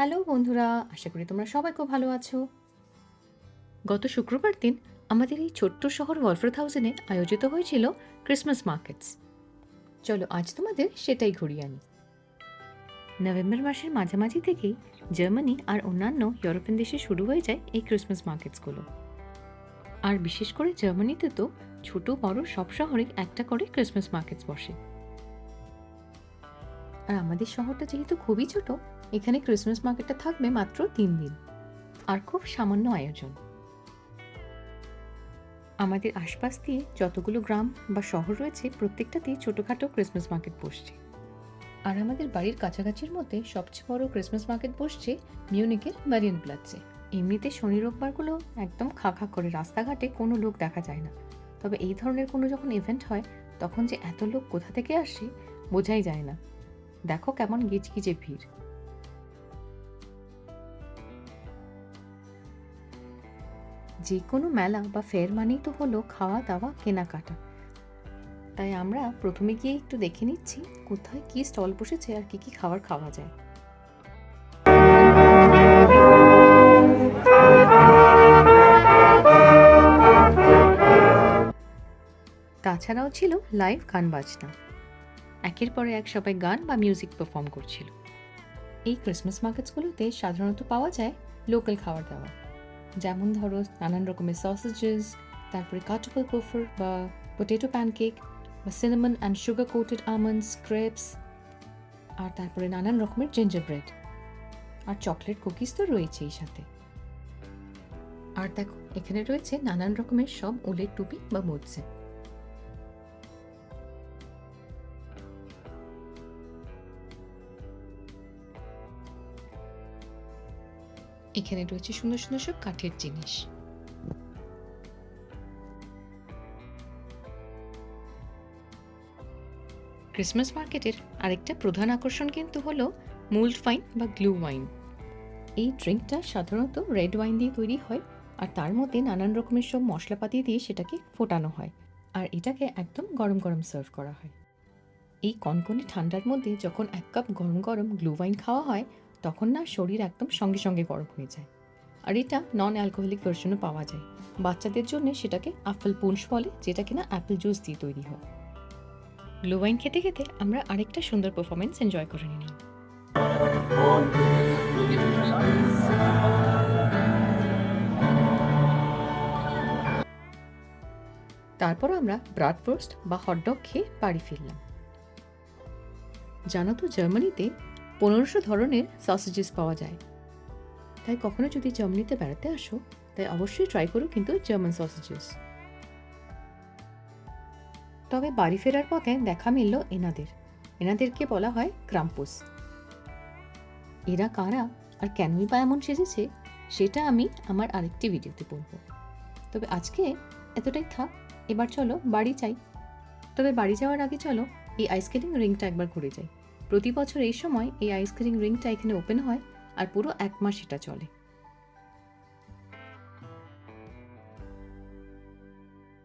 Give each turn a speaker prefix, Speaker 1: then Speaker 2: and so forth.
Speaker 1: Hello বন্ধুরা, আশা করি তোমরা সবাই খুব ভালো আছো। গত শুক্রবার দিন আমাদের এই ছোট্ট শহর ওয়ালফ্রেথ হাউসেনে আয়োজিত হয়েছিল ক্রিসমাস মার্কেটস। চলো আজ তোমাদের সেটাই ঘুরিয়ে আনি। নভেম্বর মাসের মাঝামাঝি থেকেই জার্মানি আর অন্যান্য ইউরোপিয়ান দেশে শুরু হয়ে যায় এই ক্রিসমাস মার্কেটসগুলো। আর বিশেষ করে জার্মানিতে তো ছোট বড় সব শহরে একটা করে ক্রিসমাস মার্কেটস বসে। আর আমাদের শহরটা যেহেতু খুবই ছোট এখানে ক্রিসমাস মার্কেটটা থাকবে মাত্র তিন দিন। আর খুব সামান্য আয়োজন। আমাদের আশপাশ দিয়ে যতগুলো গ্রাম বা শহর রয়েছে, প্রত্যেকটাতেই ছোটোখাটো ক্রিসমাস মার্কেট বসছে। আর আমাদের বাড়ির কাছাকাছির মধ্যে সবচেয়ে বড় ক্রিসমাস মার্কেট বসছে মিউনিকের মারিয়ান প্লাটসে এমনিতে শনি রোববারগুলো একদম খা খা করে রাস্তাঘাটে কোনো লোক দেখা যায় না। তবে এই ধরনের কোনো যখন ইভেন্ট হয়, তখন যে এত লোক কোথা থেকে আসে, বোঝাই যায় না। দেখো কেমন গিজগিজে ভিড়। যে কোনো মেলা বা ফেয়ার মানেই তো হলো খাওয়া দাওয়া কেনাকাটা। তাই আমরা প্রথমে গিয়ে একটু দেখে নিচ্ছি কোথায় কি স্টল বসেছে আর কি কি খাবার খাওয়া যায়। তাছাড়াও ছিল লাইভ গান বাজনা। একের পরে এক সবাই গান বা মিউজিক পারফর্ম করছিল। এই ক্রিসমাস মার্কেটসগুলোতে সাধারণত পাওয়া যায় লোকাল খাবার দাবার যেমন ধরো নানান রকমের সসেজেস তারপরে কাটপল কোফার বা পটেটো প্যানকেক বা cinnamon and sugar coated almonds crepes আর তারপরে নানান রকমের জিঞ্জার ব্রেড আর চকলেট কুকিজ তো রয়েছে এই সাথে। আর দেখো, এখানে রয়েছে নানান রকমের সব ওলের টুপি বা মোজে। এখানে রয়েছে সুন্দর সুন্দর সব কাঠের জিনিস। ক্রিসমাস মার্কেটের আরেকটা প্রধান আকর্ষণ কিন্তু হলো মুল্ড ওয়াইন বা গ্লু ওয়াইন। এই ড্রিঙ্কটা সাধারণত রেড ওয়াইন দিয়ে তৈরি হয় আর তার মধ্যে নানান রকমের সব মশলাপাতি দিয়ে সেটাকে ফোটানো হয় আর এটাকে একদম গরম গরম সার্ভ করা হয়। এই কনকনে ঠান্ডার মধ্যে যখন এক কাপ গরম গরম গ্লু ওয়াইন খাওয়া হয় তখন না শরীর একদম সঙ্গে সঙ্গে গরম হয়ে যায়। আর এটা নন অ্যালকোহলিক ভার্সনও পাওয়া যায়। বাচ্চাদের জন্য সেটাকে আপেল পুঞ্চ বলে, যেটা কিনা অ্যাপেল জুস দিয়ে তৈরি হয়। গ্লো ওয়াইন খেতে খেতে আমরা আরেকটা সুন্দর পারফরমেন্স এনজয় করে নিলাম। তারপর আমরা ব্রাডফোস্ট বা হটডগ খেয়ে বাড়ি ফিরলাম। জানো তো জার্মানিতে পনেরোশো ধরনের সসেজেস পাওয়া যায়। তাই কখনো যদি জার্মানিতে বেড়াতে আসো, তাই অবশ্যই ট্রাই করো কিন্তু জার্মান সসেজেস তবে বাড়ি ফেরার পথে দেখা মিলল এনাদের। এনাদেরকে বলা হয় ক্রাম্পুস এরা কারা আর কেনই বা এমন সেজেছে, সেটা আমি আমার আরেকটি ভিডিওতে বলব। তবে আজকে এতটাই থাক, এবার চলো বাড়ি চাই তবে বাড়ি যাওয়ার আগে চলো এই আইসক্রিম রিংটা একবার ঘুরে যাই। প্রতি বছর এই সময় এই আইসক্রিম রিংটা এখানে ওপেন হয় আর পুরো এক মাস এটা চলে।